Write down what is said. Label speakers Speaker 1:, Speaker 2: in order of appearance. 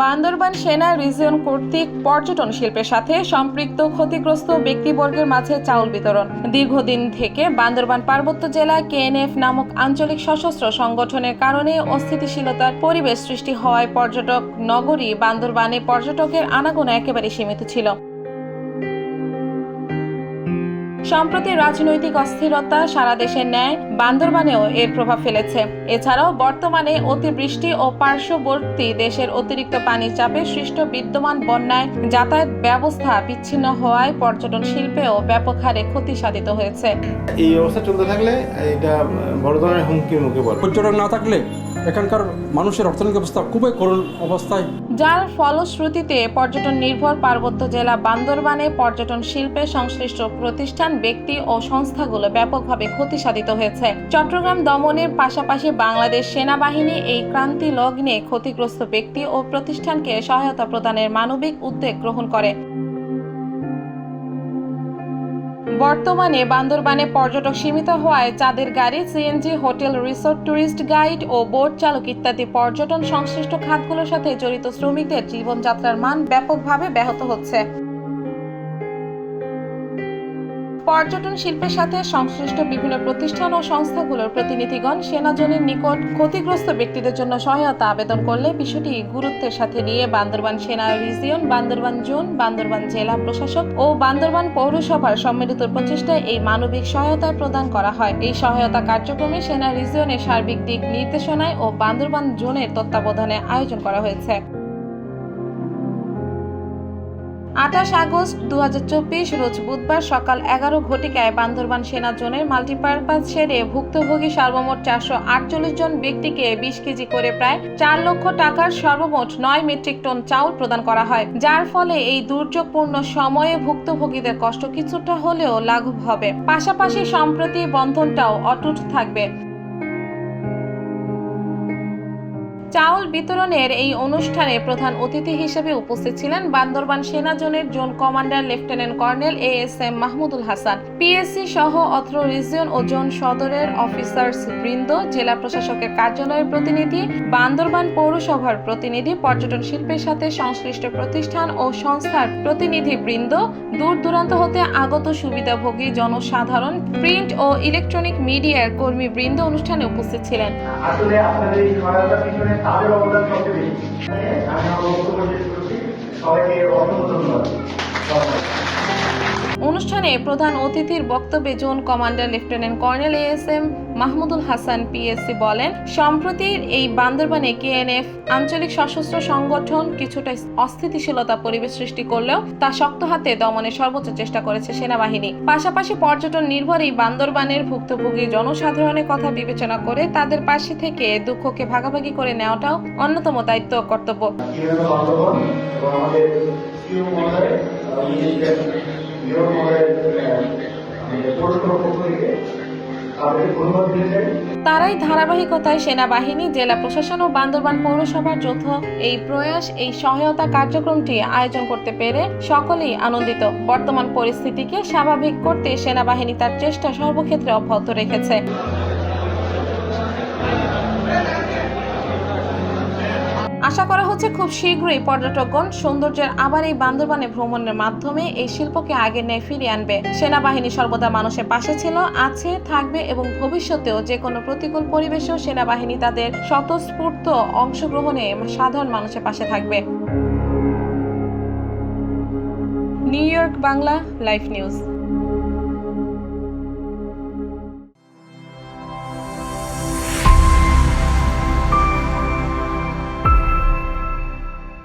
Speaker 1: বান্দরবান সেনা রিজিয়ন কর্তৃক পর্যটন শিল্পের সাথে সম্পৃক্ত ক্ষতিগ্রস্ত ব্যক্তিবর্গের মাঝে চাউল বিতরণ। দীর্ঘদিন থেকে বান্দরবান পার্বত্য জেলা কেএনএফ নামক আঞ্চলিক সশস্ত্র সংগঠনের কারণে অস্থিতিশীলতার পরিবেশ সৃষ্টি হওয়ায় পর্যটক নগরী বান্দরবানে পর্যটকের আনাগোনা একেবারে সীমিত ছিল। সম্প্রতি রাজনৈতিক অস্থিরতা সারা দেশের ন্যায় বান্দরবানেও এর প্রভাব ফেলেছে। এছাড়াও বর্তমানে অতিবৃষ্টি ও পার্শ্ববর্তী দেশের অতিরিক্ত পানির চাপে সৃষ্ট বিদ্যমান বন্যায় যাতায়াত ব্যবস্থা বিচ্ছিন্ন হওয়ায় পর্যটন শিল্পেও ব্যাপক হারে ক্ষতি সাধিত হয়েছে।
Speaker 2: এই অবস্থা চলতে থাকলে এটা বড় ধরনের হুমকির মুখে পড়বে।
Speaker 3: পর্যটক না থাকলে এখানকার মানুষের অর্থনৈতিক অবস্থা খুবই করুণ অবস্থায়।
Speaker 1: যার ফলশ্রুতিতে পর্যটন নির্ভর পার্বত্য জেলা বান্দরবানে পর্যটন শিল্পে সংশ্লিষ্ট প্রতিষ্ঠান, ব্যক্তি ও সংস্থাগুলো ব্যাপকভাবে ক্ষতি সাধিত হয়েছে। চট্টগ্রাম দমনের পাশাপাশি বাংলাদেশ সেনাবাহিনী এই ক্রান্তি লগ্নে ক্ষতিগ্রস্ত ব্যক্তি ও প্রতিষ্ঠানকে সহায়তা প্রদানের মানবিক উদ্যোগ গ্রহণ করে। বর্তমানে বান্দরবানে পর্যটক সীমিত হওয়ায় চাঁদের গাড়ি, CNG, hotel, resort, tourist guide ও বোট চালক ইত্যাদি পর্যটন সংশ্লিষ্ট খাতগুলোর সাথে জড়িত শ্রমিকদের জীবনযাত্রার মান ব্যাপকভাবে ব্যাহত হচ্ছে। পর্যটন শিল্পের সাথে সংশ্লিষ্ট বিভিন্ন প্রতিষ্ঠান ও সংস্থাগুলোর প্রতিনিধিগণ সেনাজনের নিকট ক্ষতিগ্রস্ত ব্যক্তিদের জন্য সহায়তা আবেদন করলে বিষয়টি গুরুত্বের সাথে নিয়ে বান্দরবান সেনা রিজিয়ন, বান্দরবান জোন, বান্দরবান জেলা প্রশাসক ও বান্দরবান পৌরসভার সম্মিলিত প্রচেষ্টায় এই মানবিক সহায়তা প্রদান করা হয়। এই সহায়তা কার্যক্রমে সেনা রিজিয়নের সার্বিক দিক নির্দেশনায় ও বান্দরবান জোনের তত্ত্বাবধানে আয়োজন করা হয়েছে। আঠাশ আগস্ট দু হাজার চব্বিশ, রোজ বুধবার সকাল এগারো ঘটিকায় বান্দরবান সেনা জোনের মাল্টিপারপাস শেডে ভুক্তভোগী সর্বমোট চারশো আটচল্লিশ জন ব্যক্তিকে বিশ কেজি করে প্রায় চার লক্ষ টাকার সর্বমোট নয় মেট্রিক টন চাউল প্রদান করা হয়, যার ফলে এই দুর্যোগপূর্ণ সময়ে ভুক্তভোগীদের কষ্ট কিছুটা হলেও লাঘব হবে। পাশাপাশি সম্প্রতি বন্ধনটাও অটুট থাকবে। চাউল বিতরণের এই অনুষ্ঠানে প্রধান অতিথি হিসেবে উপস্থিত ছিলেন বান্দরবান সেনা জোনের zone commander lieutenant colonel A S M Mahmudul Hasan, PSC সহ অত্র রিজিয়ন ও জোন সদরের অফিসার্স বৃন্দ, জেলা প্রশাসকের কার্যালয়ের প্রতিনিধি, বান্দরবান পৌরসভার প্রতিনিধি, পর্যটন শিল্পের সাথে সংশ্লিষ্ট প্রতিষ্ঠান ও সংস্থার প্রতিনিধি বৃন্দ, দূর দূরান্ত হতে আগত সুবিধাভোগী জনসাধারণ, প্রিন্ট ও ইলেকট্রনিক মিডিয়ার কর্মী বৃন্দ অনুষ্ঠানে উপস্থিত ছিলেন।
Speaker 4: আসলে আপনাদের এই সহায়তার পিছনে তাদের অবদান সবচেয়ে বেশি। আমি আমার বক্তব্য শেষ করছি। সবাইকে অসংখ্য ধন্যবাদ।
Speaker 1: অনুষ্ঠানে প্রধান অতিথির বক্তব্যে zone commander lieutenant colonel S M Mahmudul Hasan PSC বলেন, সম্প্রতি এই বান্দরবানে কেএনএফ, আঞ্চলিক সশস্ত্র সংগঠন কিছুটা অস্থিতিশীলতা পরিবেশ সৃষ্টি করলেও তা শক্ত হাতে দমনের সর্বোচ্চ চেষ্টা করেছে সেনাবাহিনী। পাশাপাশি পর্যটন নির্ভর এই বান্দরবানের ভুক্তভোগী জনসাধারণের কথা বিবেচনা করে তাদের পাশে থেকে দুঃখকে ভাগাভাগি করে নেওয়াটাও অন্যতম দায়িত্ব কর্তব্য। তারাই ধারাবাহিকতায় সেনাবাহিনী, জেলা প্রশাসন ও বান্দরবান পৌরসভার যৌথ এই প্রয়াস, এই সহায়তা কার্যক্রমটি আয়োজন করতে পেরে সকলেই আনন্দিত। বর্তমান পরিস্থিতিকে স্বাভাবিক করতে সেনাবাহিনী তার চেষ্টা সর্বক্ষেত্রে অব্যাহত রেখেছে। আশা করা হচ্ছে খুব শীঘ্রই পর্যটকগণ সৌন্দর্যের আবার এই বান্দরবানে ভ্রমণের মাধ্যমে এই শিল্পকে আগে ন্যায় ফিরিয়ে আনবে। সেনাবাহিনী সর্বদা মানুষের পাশে ছিল, আছে, থাকবে এবং ভবিষ্যতেও যে কোনো প্রতিকূল পরিবেশেও সেনাবাহিনী তাদের স্বতঃস্ফূর্ত অংশগ্রহণে সাধারণ মানুষের পাশে থাকবে। New York Bangla, live news.